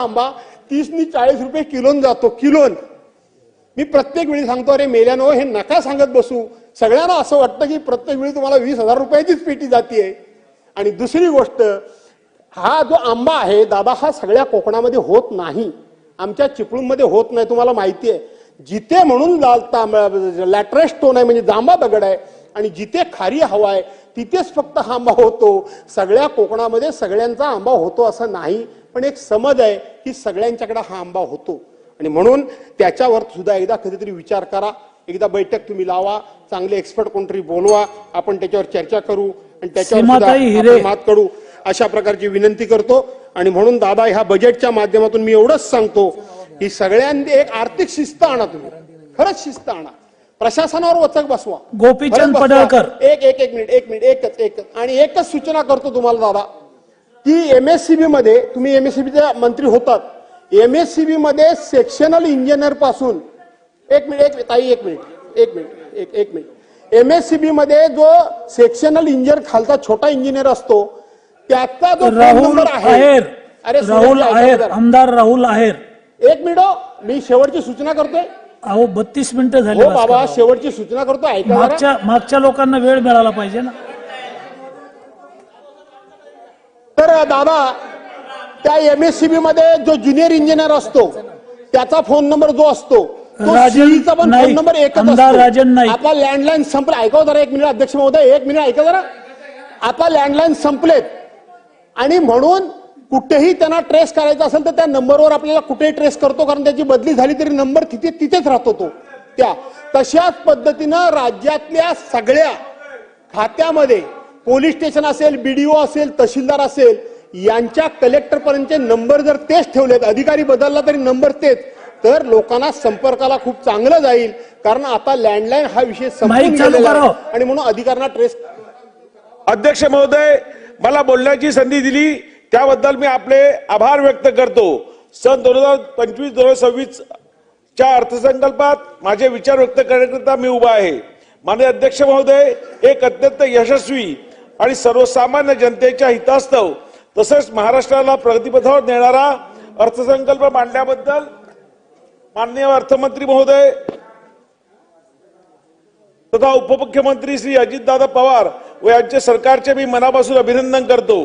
आंबा तीसनी चाळीस रुपये किलोन जातो किलोन. मी प्रत्येक वेळी सांगतो अरे मेल्यानो हे नका सांगत बसू. सगळ्यांना असं वाटतं की प्रत्येक वेळी तुम्हाला वीस हजार रुपयाचीच पेटी जाते आणि दुसरी गोष्ट हा जो आंबा आहे दादा हा सगळ्या कोकणामध्ये होत नाही. आमच्या चिपळूणमध्ये होत नाही तुम्हाला माहिती आहे जिथे म्हणून लॅट्रेस स्टोन आहे म्हणजे जांबा दगड आहे. आणि जिथे खारी हवा आहे तिथेच फक्त हा आंबा होतो. सगळ्या कोकणामध्ये सगळ्यांचा आंबा होतो असं नाही. पण एक समज आहे की सगळ्यांच्याकडे हा आंबा होतो. आणि म्हणून त्याच्यावर सुद्धा एकदा कधीतरी विचार करा. एकदा बैठक तुम्ही लावा. चांगले एक्सपर्ट कोणतरी बोलवा. आपण त्याच्यावर चर्चा करू आणि त्याच्यावर मात करू. अशा प्रकारची विनंती करतो. आणि म्हणून दादा ह्या बजेटच्या माध्यमातून मी एवढंच सांगतो की सगळ्यांनी एक आर्थिक शिस्त आणा तुम्ही. खरंच शिस्त आणा. प्रशासनावर वचक बसवा. गोपीचंद. पडळकर. एक एक एक मिनिट एक मिनिट एकच एकच. आणि एकच सूचना करतो तुम्हाला दादा. की एमएससीबी मध्ये तुम्ही एमएससीबीचे मंत्री होतात एमएससीबी मध्ये सेक्शनल इंजिनियरपासून एक मिनिट एक ताई एक मिनिट एक मिनिट एक एक मिनिट एमएससीबी मध्ये जो सेक्शनल इंजिनियर खालचा छोटा इंजिनियर असतो त्याचा जो राहुल आहे अरे राहुल आहेर. आमदार राहुल आहेर एक मिनिट हो. मी शेवटची सूचना करतोय अहो बत्तीस मिनिटं झाली हो बाबा. शेवटची सूचना करतो ऐका जरा. मागच्या मागच्या लोकांना वेळ मिळाला पाहिजे ना तर दादा त्या एमएससीबी मध्ये जो ज्युनियर इंजिनियर असतो त्याचा फोन नंबर जो असतो तो राजन CE चा पण फोन नंबर एकच असतो. नाईक. आता लँडलाईन संपला. ऐका जरा एक मिनिट अध्यक्ष महोदय एक मिनिट ऐका जरा. आता लँडलाईन संपलेत. आणि म्हणून कुठेही त्यांना ट्रेस करायचा असेल तर त्या नंबरवर आपल्याला कुठेही ट्रेस करतो कारण त्याची बदली झाली तरी नंबर तिथे तिथेच राहतो तो. त्या. तशाच पद्धतीनं राज्यातल्या सगळ्या खात्यामध्ये पोलीस स्टेशन असेल बीडीओ असेल तहसीलदार असेल यांच्या कलेक्टर पर्यंतचे नंबर जर तेच ठेवलेत अधिकारी बदलला तरी नंबर तेच तर लोकांना संपर्काला खूप चांगलं जाईल. कारण आता लँडलाईन हा विषय. आणि म्हणून अधिकाऱ्यांना ट्रेस अध्यक्ष महोदय मला बोलण्याची संधी दिली. त्याबद्दल मी आपले आभार व्यक्त करतो. सन दोन हजार पंचवीस दोन हजार सव्वीस च्या अर्थसंकल्पात माझे विचार व्यक्त करण्याकरिता मी उभा आहे. माननीय अध्यक्ष महोदय एक अत्यंत यशस्वी आणि सर्वसामान्य जनतेच्या हितास्तव तसंच महाराष्ट्राला प्रगतीपथावर नेणारा अर्थसंकल्प मांडल्याबद्दल माननीय अर्थमंत्री महोदय तथा उपमुख्यमंत्री श्री अजितदादा पवार व यांचे सरकारचे मी मनापासून अभिनंदन करतो.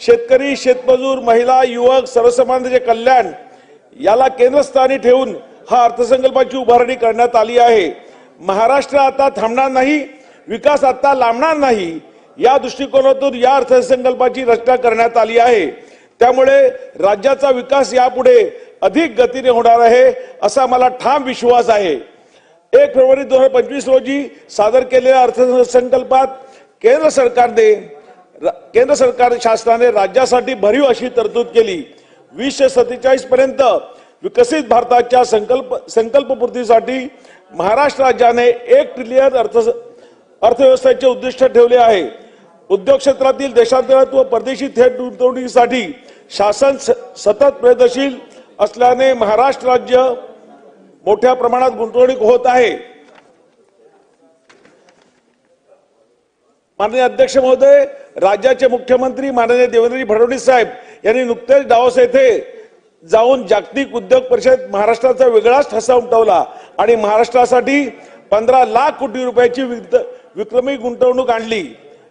शेतकरी शेतमजूर महिला युवक सर्वसामान्यांचे कल्याण याला केंद्रस्थानी ठेवून हा अर्थसंकल्पाची उभारणी करण्यात आली आहे. महाराष्ट्र आता थांबणार नाही विकास आता लांबणार नाही या दृष्टिकोनातून या अर्थसंकल्पाची रचना करण्यात आली आहे. त्यामुळे राज्याचा विकास यापुढे अधिक गतीने होणार आहे असा मला ठाम विश्वास आहे. एक फेब्रुवारी दोन हजार पंचवीस रोजी सादर केलेल्या अर्थसंकल्पात केंद्र सरकारने केंद्र सरकार शासनाने राज्यासाठी भरीव अशी तरतूद केली. वीसशे सत्तेचाळीस पर्यंत विकसित भारताच्या संकल्प संकल्पपूर्तीसाठी महाराष्ट्र राज्याने एक ट्रिलियन अर्थ अर्थव्यवस्थेचे उद्दिष्ट ठेवले आहे. उद्योग क्षेत्रातील देशांतर्गत व परदेशी थेट गुंतवणुकीसाठी शासन स- सतत प्रयत्नशील असल्याने महाराष्ट्र राज्य मोठ्या प्रमाणात गुंतवणूक होत आहे. माननीय अध्यक्ष महोदय राज्याचे मुख्यमंत्री माननीय देवेंद्रजी फडणवीस साहेब यांनी नुकतेच डावस येथे जाऊन जागतिक उद्योग परिषद महाराष्ट्राचा वेगळाच ठसा उमटवला आणि महाराष्ट्रासाठी पंधरा लाख कोटी रुपयाची विक- विक्रमी गुंतवणूक आणली.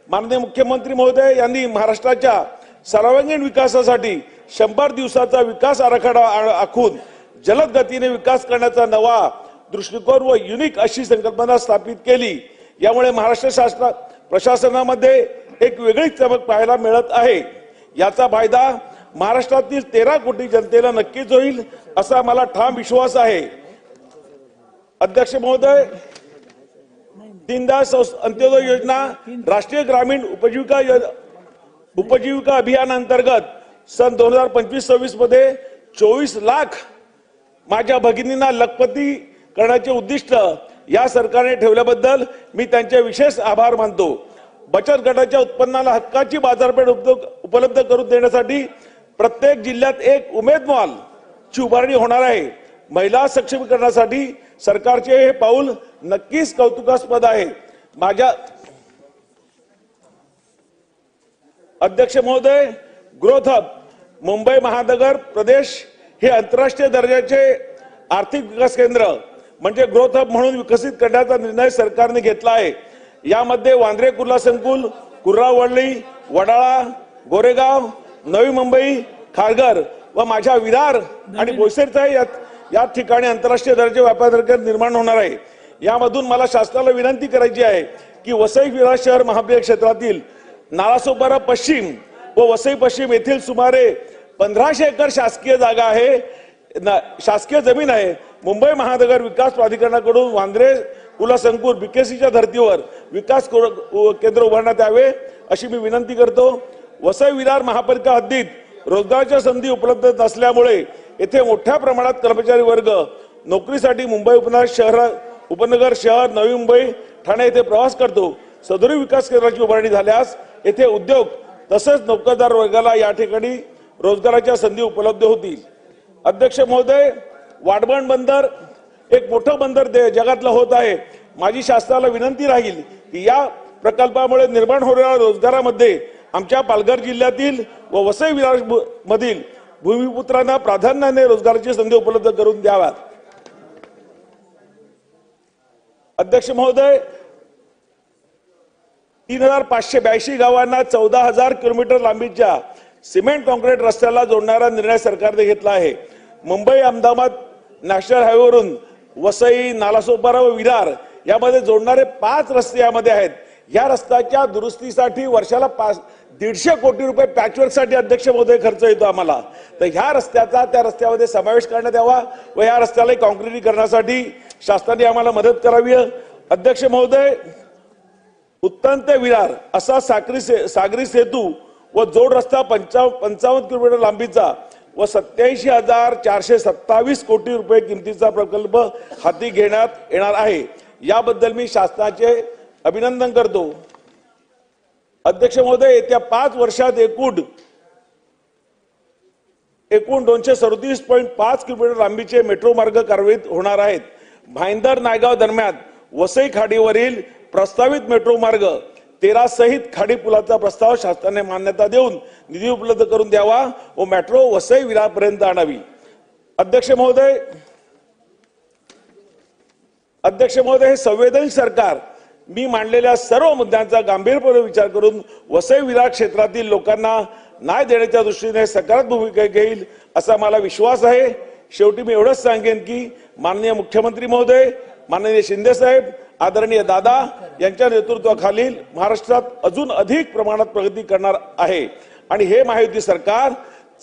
माननीय मुख्यमंत्री महोदय यांनी महाराष्ट्राच्या सर्वांगीण विकासासाठी शंभर दिवसाचा विकास आराखडा आ- आखून जलद गतीने विकास करण्याचा नवा दृष्टिकोन व युनिक अशी संकल्पना स्थापित केली. यामुळे महाराष्ट्र शासना प्रशासनामध्ये एक वेगळीच चमक पाहायला मिळत आहे. याचा फायदा महाराष्ट्रातील तेरा कोटी जनतेला नक्कीच होईल असा मला ठाम विश्वास आहे. अध्यक्ष महोदय दीनदयाळ अंत्योदय योजना राष्ट्रीय ग्रामीण उपजीविका उपजीविका अभियान अंतर्गत सन दोन हजार पंचवीस सव्वीसमध्ये चोवीस लाख माझ्या भगिनींना लखपती करण्याचे उद्दिष्ट या सरकारने ठेवल्याबद्दल मी त्यांचे विशेष आभार मानतो. बचत गटाच्या उत्पन्नाला हक्काची बाजारपेठ उपलब्ध उपलब्ध करून देण्यासाठी प्रत्येक जिल्ह्यात एक उमेद मॉल ची उभारणी होणार आहे. महिला सक्षमीकरणासाठी सरकारचे हे पाऊल नक्कीच कौतुकास्पद आहे. माझ्या अध्यक्ष महोदय ग्रोथ हब मुंबई महानगर प्रदेश हे आंतरराष्ट्रीय दर्जाचे आर्थिक विकास केंद्र म्हणजे ग्रोथ हब म्हणून विकसित करण्याचा निर्णय सरकारने घेतला आहे. यामध्ये वांद्रे कुर्ला संकुल कुर्रा वडळी वडाळा गोरेगाव नवी मुंबई खारघर व माझ्या विरार आणि बोईसरचा या या ठिकाणी आंतरराष्ट्रीय दर्जा व्यापार निर्माण होणार आहे. यामधून मला शासनाला विनंती करायची आहे की वसई विरार शहर महाबळेश्वर क्षेत्रातील नालासोपारा पश्चिम व वसई पश्चिम येथील सुमारे पंधराशे एकर शासकीय जागा आहे. शासकीय जमीन आहे. मुंबई महानगर विकास प्राधिकरणाकडून वांद्रे कुला संकुल बीकेसीच्या धर्तीवर विकास कोर- केंद्र उभारण्यात यावे अशी मी विनंती करतो. वसई विरार महापालिका हद्दीत रोजगाराच्या संधी उपलब्ध नसल्यामुळे येथे मोठ्या प्रमाणात कर्मचारी वर्ग नोकरीसाठी मुंबई उपनगर शहरात उपनगर शहर नवी मुंबई ठाणे येथे प्रवास करतो. सदरी विकास केंद्राची उभारणी झाल्यास येथे उद्योग तसेच नोकरदार वर्गाला या ठिकाणी रोजगाराच्या संधी उपलब्ध होतील. अध्यक्ष महोदय वाटबण बंदर एक मोठं बंदर दे- जगातलं होत आहे. माझी शासनाला विनंती राहील की या प्रकल्पामुळे निर्माण होणाऱ्या रोजगारामध्ये आमच्या पालघर जिल्ह्यातील व वसई विराज मधील भूमिपुत्रांना प्राधान्याने रोजगाराची संधी उपलब्ध करून द्याव्यात. अध्यक्ष महोदय तीन हजार पाचशे ब्याऐंशी गावांना चौदा हजार किलोमीटर लांबीच्या सिमेंट कॉन्क्रीट रस्त्याला जोडणारा निर्णय सरकारने घेतला आहे. मुंबई अहमदाबाद नॅशनल हायवेवरून वसई नालासोपारा व विरार यामध्ये जोडणारे पाच रस्ते यामध्ये आहेत. या रस्त्याच्या दुरुस्तीसाठी वर्षाला पाच दीडशे कोटी रुपये पॅचवर्कसाठी अध्यक्ष महोदय खर्च येतो आम्हाला. तर ह्या रस्त्याचा त्या रस्त्यामध्ये समावेश करण्यात यावा व या रस्त्याला कॉन्क्रिटीकरणासाठी शासनाने आम्हाला मदत करावी. अध्यक्ष महोदय उत्तम ते विरार असा सागरी से, सागरी सेतू व जोड रस्ता पंचाव पंचावन्न किलोमीटर लांबीचा व सत्याऐंशी हजार चारशे सत्तावीस कोटी रुपये किमतीचा प्रकल्प हाती घेण्यात येणार आहे. याबद्दल मी शासनाचे अभिनंदन करतो. अध्यक्ष महोदय येत्या पाच वर्षात एकूण एकूण दोनशे सदतीस पॉईंट पाच किलोमीटर लांबीचे मेट्रो मार्ग कार्यान्वित होणार आहेत. भाईंदर नायगाव दरम्यान वसई खाडीवरील प्रस्तावित मेट्रो मार्ग तेरा सहित खाडी पुलाचा प्रस्ताव शासनाने मान्यता देऊन निधी उपलब्ध करून द्यावा व मेट्रो वसई विरारपर्यंत आणावी. अध्यक्ष महोदय अध्यक्ष महोदय हे संवेदनशील सरकार मी मांडलेल्या सर्व मुद्द्यांचा गांभीर्यपूर्वक विचार करून वसई विरार क्षेत्रातील लोकांना न्याय देण्याच्या दृष्टीने सकारात्मक भूमिका घेईल असा मला विश्वास आहे. शेवटी मी एवढंच सांगेन की माननीय मुख्यमंत्री महोदय माननीय शिंदे साहेब आदरणीय दादा यांच्या नेतृत्वाखालील महाराष्ट्रात अजून अधिक प्रमाणात प्रगती करणार आहे. आणि हे महायुती सरकार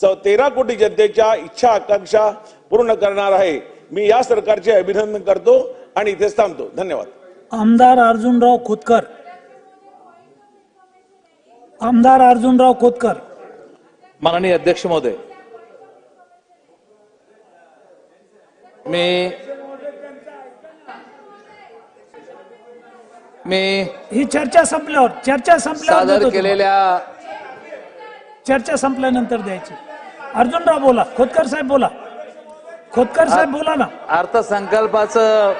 चौ- तेरा कोटी जनतेच्या इच्छा आकांक्षा पूर्ण करणार आहे. मी या सरकारचे अभिनंदन करतो आणि इथेच थांबतो. धन्यवाद. आमदार अर्जुनराव खोतकर. आमदार अर्जुनराव खोतकर. माननीय अध्यक्ष महोदय मी मी ही चर्चा संपल्यावर चर्चा संपल्यावर सादर देतो तुम्हाला. केलेल्या चर्चा संपल्यानंतर द्यायची. अर्जुनराव बोला खोतकर साहेब बोला. खोतकर साहेब बोला ना. अर्थसंकल्पाचं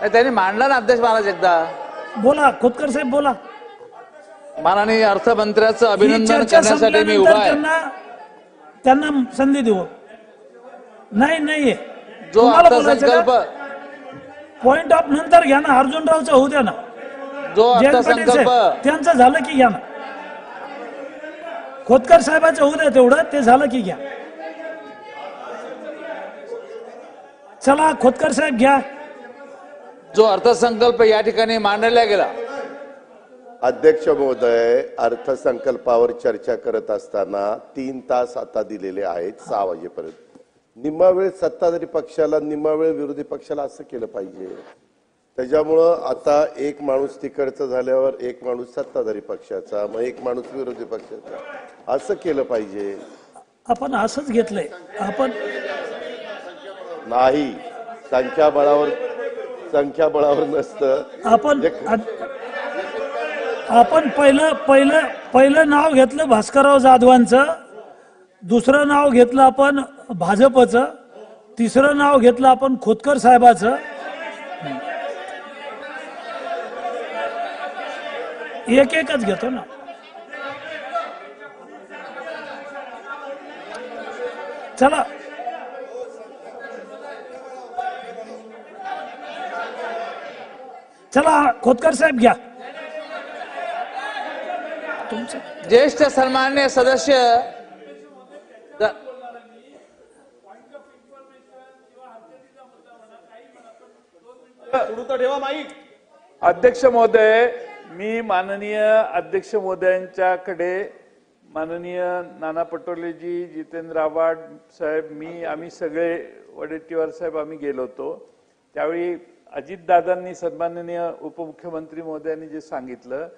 नाही, त्यांनी मांडला ना अध्यक्ष महाराज एकदा. बोला खोतकर साहेब बोला. माननीय अर्थमंत्र्याचं ही अभिनंदन चर्चा करण्यासाठी मी संपल्यानंतर उभा आहे. त्यांना त्यांना संधी देऊ. नाही नाहीये जो अर्थसंकल्प पॉइंट ऑफ नंतर घ्या ना अर्जुनरावचं होऊ द्या ना. जो अर्थसंकल्प त्यांचं झालं की घ्या ना. खोतकर साहेबाचं होऊ द्या तेवढं ते झालं की घ्या. चला खोतकर साहेब घ्या. जो अर्थसंकल्प या ठिकाणी मांडला गेला. अध्यक्ष महोदय अर्थसंकल्पावर चर्चा करत असताना तीन तास आता दिलेले आहेत सहा वाजेपर्यंत. निम्मा वेळ सत्ताधारी पक्षाला निम्मा वेळ विरोधी पक्षाला असं केलं पाहिजे. त्याच्यामुळं आता एक माणूस तिकडचा झाल्यावर एक माणूस सत्ताधारी पक्षाचा मग एक माणूस विरोधी पक्षाचा. असं केलं पाहिजे. आपण असंच घेतलंय. आपण नाही. संख्याबळावर संख्याबळावर नसतं. आपण आपण पहिलं पहिलं पहिलं नाव घेतलं भास्करराव जाधवांचं. दुसरं नाव घेतलं आपण भाजपचं तिसरं नाव घेतलं आपण खोतकर साहेबाचं. एक एकच घेतो ना. चला. चला खोतकर साहेब घ्या. तुमचं ज्येष्ठ सन्मान्य सदस्य द- अध्यक्ष महोदय मी माननीय अध्यक्ष महोदयांच्याकडे माननीय नाना पटोलेजी जितेंद्र आव्हाड साहेब मी आम्ही सगळे वडेट्टीवार साहेब आम्ही गेलो होतो. त्यावेळी अजितदादांनी सन्माननीय उपमुख्यमंत्री महोदयांनी जे सांगितलं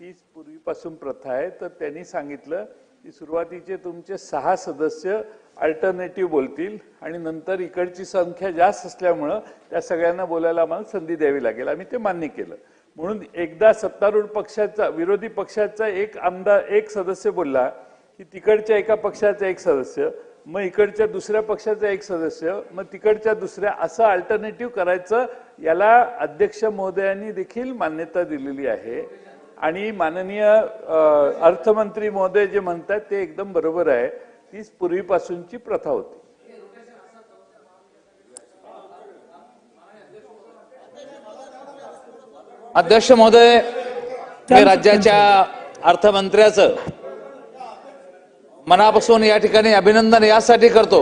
तीच पूर्वीपासून प्रथा आहे. तर त्यांनी सांगितलं की सुरुवातीचे तुमचे सहा सदस्य अल्टरनेटिव्ह बोलतील आणि नंतर इकडची संख्या जास्त असल्यामुळं त्या सगळ्यांना बोलायला आम्हाला संधी द्यावी लागेल. आम्ही ते मान्य केलं. म्हणून एकदा सत्तारूढ पक्षाचा विरोधी पक्षाचा एक आमदार एक सदस्य बोलला की तिकडच्या एका पक्षाचा एक सदस्य मग इकडच्या दुसऱ्या पक्षाचा एक सदस्य मग तिकडच्या दुसऱ्या असं अल्टरनेटिव्ह करायचं याला अध्यक्ष महोदयांनी देखील मान्यता दिलेली आहे. आणि माननीय अर्थमंत्री महोदय जे म्हणतात ते एकदम बरोबर आहे. तीच पूर्वीपासूनची प्रथा होती. अध्यक्ष महोदय राज्याच्या अर्थमंत्र्याचं मनापासून या ठिकाणी अभिनंदन यासाठी करतो.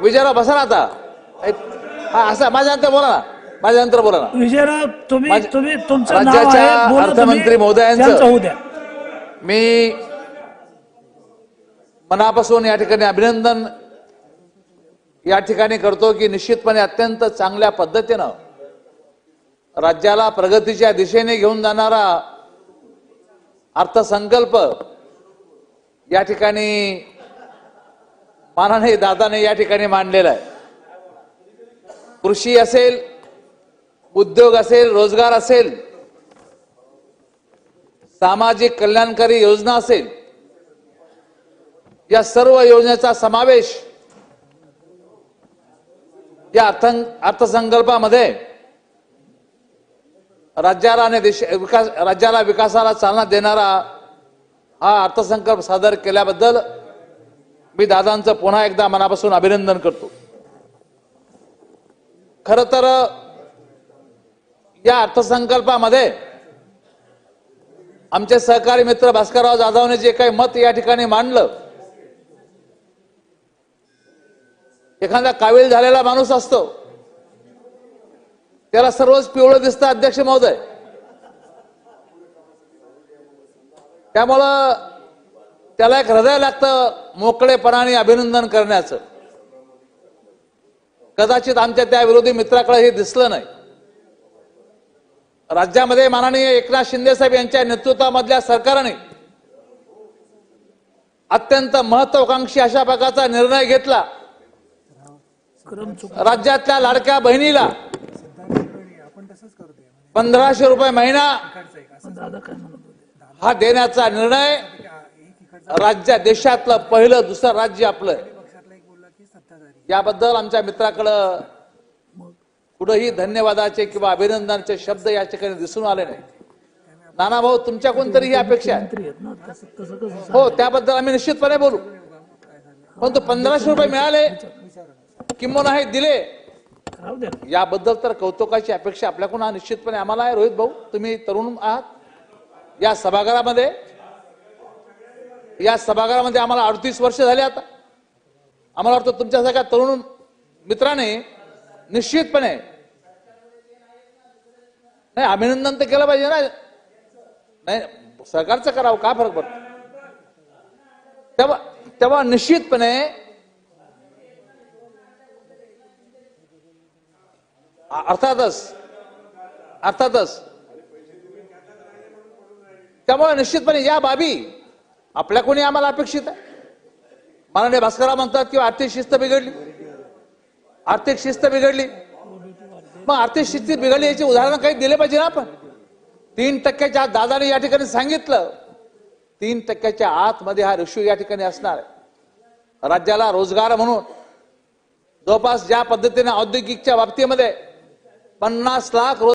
विचारा बसा ना आता. हा असा माझ्या बोला ना. माझ्या नंतर बोला ना विजयराव तुम्ही माझ्या- तुम्ही तुमचं नाव राज्याच्या आहे बोला तुम्ही. अर्थमंत्री महोदयांचं. त्यांचं होऊ द्या मी मनापासून या ठिकाणी अभिनंदन या ठिकाणी करतो की निश्चितपणे अत्यंत चांगल्या पद्धतीनं राज्याला प्रगतीच्या दिशेने घेऊन जाणारा अर्थसंकल्प या ठिकाणी मानाने दादाने या ठिकाणी मांडलेला आहे कृषी असेल उद्योग असेल रोजगार असेल सामाजिक कल्याणकारी योजना असेल या सर्व योजनेचा समावेश या अर्थ अर्थसंकल्पामध्ये राज्याला आणि देश विकास राज्याला विकासाला चालना देणारा हा अर्थसंकल्प सादर केल्याबद्दल मी दादांचं पुन्हा एकदा मनापासून अभिनंदन करतो. खर तर या अर्थसंकल्पामध्ये आमचे सहकारी मित्र भास्करराव जाधवने जे काही मत या ठिकाणी मांडलं एखादा कावील झालेला माणूस असतो त्याला सर्वच पिवळं दिसतं अध्यक्ष महोदय. त्यामुळं त्याला एक हृदय लागतं मोकळेपणाने अभिनंदन करण्याचं. कदाचित आमच्या त्या विरोधी मित्राकडे हे दिसलं नाही. राज्यामध्ये माननीय एकनाथ शिंदे साहेब यांच्या नेतृत्वामधल्या सरकारने अत्यंत महत्वाकांक्षी अशा प्रकारचा निर्णय घेतला. राज्यातल्या लाडक्या बहिणीला पंधराशे रुपये महिना हा देण्याचा निर्णय राज्य देशातलं पहिलं दुसरं राज्य आपलं याबद्दल आमच्या मित्राकडं कुठंही धन्यवादाचे किंवा अभिनंदनाचे शब्द या ठिकाणी दिसून आले नाही. नाना भाऊ तुमच्या कोणतरी ही अपेक्षा आहे? आहेत हो त्याबद्दल आम्ही निश्चितपणे बोलू. परंतु पंधराशे रुपये मिळाले किंवा हे दिले याबद्दल तर कौतुकाची अपेक्षा आपल्याकडून हा निश्चितपणे आम्हाला आहे. रोहित भाऊ तुम्ही तरुण आहात. या सभागृहामध्ये या सभागृहामध्ये आम्हाला अडतीस वर्ष झाले आता. आम्हाला वाटतं तुमच्यासारख्या तरुण मित्राने निश्चितपणे. नाही अभिनंदन तर केलं पाहिजे ना. नाही सरकारचं करावं का फरक पडतो? तेव्हा तेव्हा निश्चितपणे अर्थातच अर्थातच त्यामुळे निश्चितपणे या बाबी आपल्या कोणी आम्हाला अपेक्षित आहे? माननीय भास्करराव म्हणतात किंवा आर्थिक शिस्त बिघडली. आर्थिक शिस्त बिघडली. मग आर्थिक शिस्ती बिघडली याची उदाहरण काही दिले पाहिजे ना आपण? तीन टक्क्याच्या आत दादाने या ठिकाणी सांगितलं. तीन टक्क्याच्या आतमध्ये हा रेशो या ठिकाणी असणार आहे. राज्याला रोजगार म्हणून. जवळपास ज्या पद्धतीने औद्योगिकच्या बाबतीमध्ये पन्नास लाख रोज